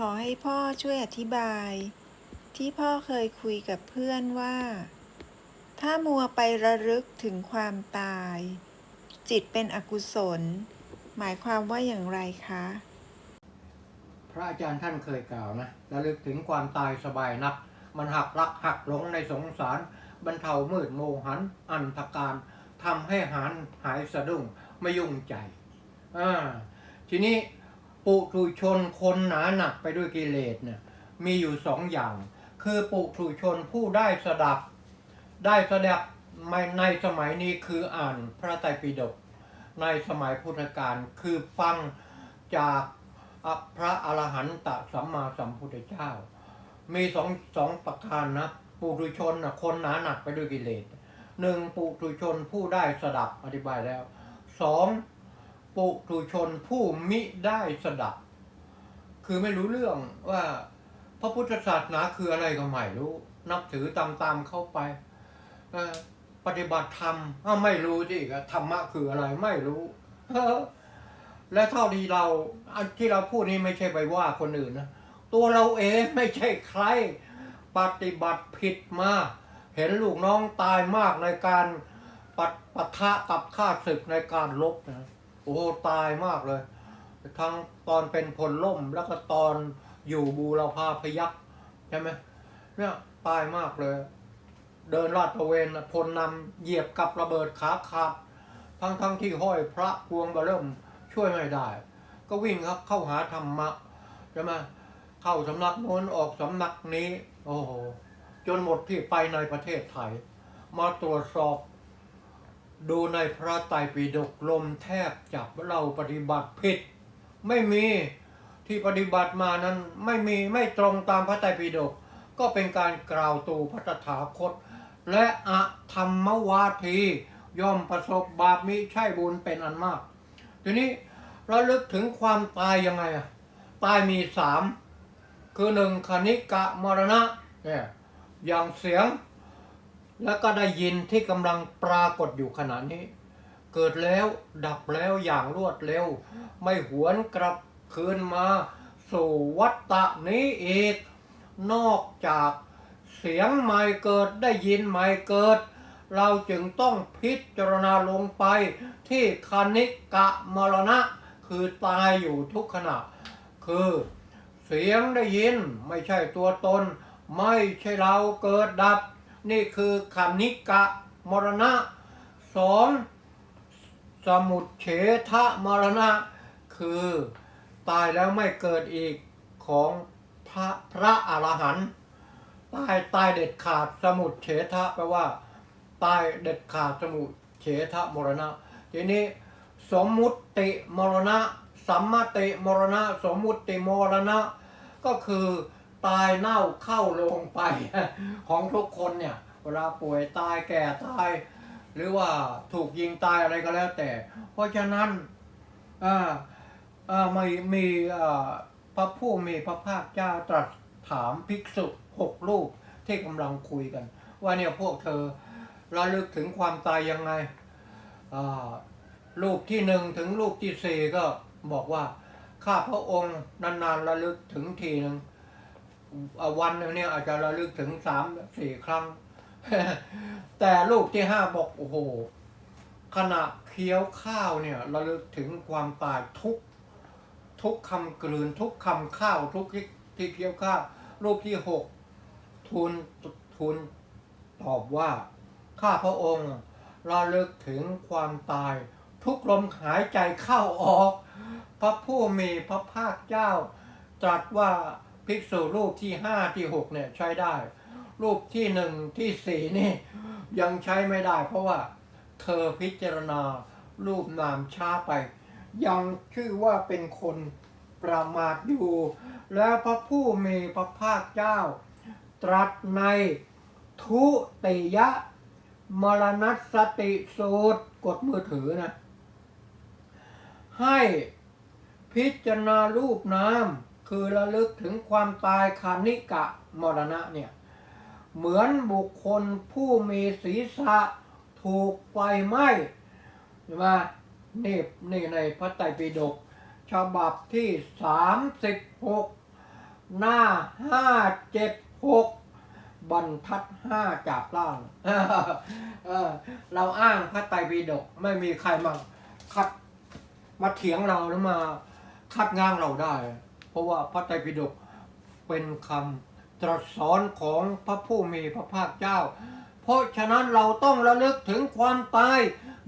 ขอให้พ่อช่วยอธิบาย ที่พ่อเคยคุยกับเพื่อนว่า ถ้ามัวไประลึกถึงความตาย จิตเป็นอกุศล หมายความว่าอย่างไรคะ พระอาจารย์ท่านเคยกล่าวนะ ระลึกถึงความตายสบายนัก มันหักรักหักหลงในสงสาร บรรเทามืดโมหัน อันตการทำให้หานหายสะดุ้งไม่ยุ่งใจอ่าทีนี้ ปุถุชนคนหนาหนักไปด้วยกิเลสเนี่ยมีอยู่สองอย่าง คือปุถุชนผู้ได้สดับ ได้สดับในสมัยนี้คืออ่านพระไตรปิฎกในสมัยพุทธกาลคือฟังจากพระอรหันตสัมมาสัมพุทธเจ้า มีสองสองประการนะปุถุชนนะคนหนาหนักไปด้วยกิเลสหนึ่งปุถุชนผู้ได้สดับอธิบายแล้วสอง ปุถุชนผู้มิได้สดับ คือไม่รู้เรื่องว่า พระพุทธศาสนาคืออะไรก็ไม่รู้ นับถือตามๆเข้าไปปฏิบัติธรรมไม่รู้สิก็ธรรมะคืออะไรไม่รู้และเท่าที่เราที่เราพูดนี้ไม่ใช่ไปว่าคนอื่นนะตัวเราเองไม่ใช่ใครปฏิบัติผิดมาเห็นลูกน้องตายมากในการปะปะทะกับข้าศึกในการลบนะ โอ้โหตายมากเลย ทั้งตอนเป็นพลล่มแล้วก็ตอนอยู่บูรพาพยักษ์ใช่ไหมเนี่ยตายมากเลย เดินลาดตระเวนพลนำเหยียบกับระเบิดขาขาดทั้งทั้งที่ห้อยพระพวงก็เริ่มช่วยไม่ได้ ก็วิ่งครับเข้าหาธรรมะใช่ไหมเข้าสำนักโน้นออกสำนักนี้ โอ้โหจนหมดที่ไปในประเทศไทย มาตรวจสอบ ดูในพระไตรปิฎกลมแทบจับว่าเราปฏิบัติผิด ไม่มีที่ปฏิบัติมานั้นไม่มีไม่ตรงตามพระไตรปิฎกก็เป็นการกล่าวตูพระตถาคต และอะธรรมวาทีย่อมประสบบาปมิใช่บุญเป็นอันมาก ทีนี้เราลึกถึงความตายยังไงอะตายมีสามคือหนึ่งคณิกะมรณะเนี่ยอย่างเสียง แล้วก็ได้ยินที่กำลังปรากฏอยู่ขณะนี้ เกิดแล้วดับแล้วอย่างรวดเร็ว ไม่หวนกลับคืนมา สู่วัฏฏะนี้อีก นอกจากเสียงใหม่เกิดได้ยินใหม่เกิด เราจึงต้องพิจารณาลงไปที่คณิกะมรณะ คือตายอยู่ทุกขณะ คือเสียงได้ยินไม่ใช่ตัวตน ไม่ใช่เราเกิดดับ นี่คือคณิกะมรณะสองสมุดเฉทะมรณะ คือตายแล้วไม่เกิดอีกของพระพระอรหันต์ตายตายเด็ดขาดสมุดเฉทะแปลว่า ตายเด็ดขาดสมุเฉทะมรณะ ทีนี้สมมุติมรณะ สัมมติมรณะ สมมุติมรณะ ก็คือ ตายเน่าเข้าลงไป ของทุกคนเนี่ย เวลาป่วยตายแก่ตาย หรือว่าถูกยิงตายอะไรก็แล้วแต่ เพราะฉะนั้นอ่าอ่ามีมีอ่าพระผู้มีพระภาคเจ้าตรัสถามภิกษุหกรูปที่กำลังคุยกัน ว่าเนี่ยพวกเธอระลึกถึงความตายยังไงรูปที่หนึ่งถึงรูปที่สี่ก็บอกว่า ข้าพระองค์นานๆระลึกถึงทีหนึ่ง วันหนึงเนี่ยอาจจะระลึกถึงสามสี่ครั้ง แต่รูปที่ห้าบอกโอ้โหขณะเคี้ยวข้าวเนี่ยระลึกถึงความตายทุก ทุกคำกลืนทุกคำข้าวทุกที่ที่เคี้ยวข้าวรูปที่หกทูลทูลตอบว่า ข้าพระองค์ระลึกถึงความตาย ทุกลมหายใจเข้าออก พระผู้มีพระภาคเจ้าตรัสว่า ภิกษุรูปที่ห้าที่หกเนี่ยใช้ได้ รูปที่หนึ่งที่สี่นี่ยังใช้ไม่ได้ เพราะว่าเธอพิจารณารูปนามช้าไป ยังชื่อว่าเป็นคนประมาทอยู่ และพระผู้มีพระภาคเจ้า ตรัสในทุติยะมรณสติสูตรกดมือถือนะ ให้พิจารณารูปนาม คือระลึกถึงความตายคานิกะมรณะเนี่ย เหมือนบุคคลผู้มีศีรษะถูกไฟไหม้ใช่ไหมนี่นี่ในพระไตรปิฎกฉบับที่ 36 หน้าห้าเจ็ดหกบรรทัดห้าจากล่างเออเราอ้างพระไตรปิฎกไม่มีใครมาคัดมาเถียงเราหรือมาคัดง้างเราได้ เพราะว่าพระไตรปิฎกเป็นคำตรัสสอนของพระผู้มีพระภาคเจ้า เพราะฉะนั้นเราต้องระลึกถึงความตาย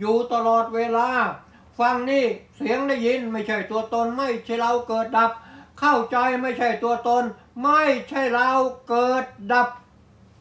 อยู่ตลอดเวลา ฟังนี่เสียงได้ยินไม่ใช่ตัวตนไม่ใช่เราเกิดดับ เข้าใจไม่ใช่ตัวตน ไม่ใช่เราเกิดดับ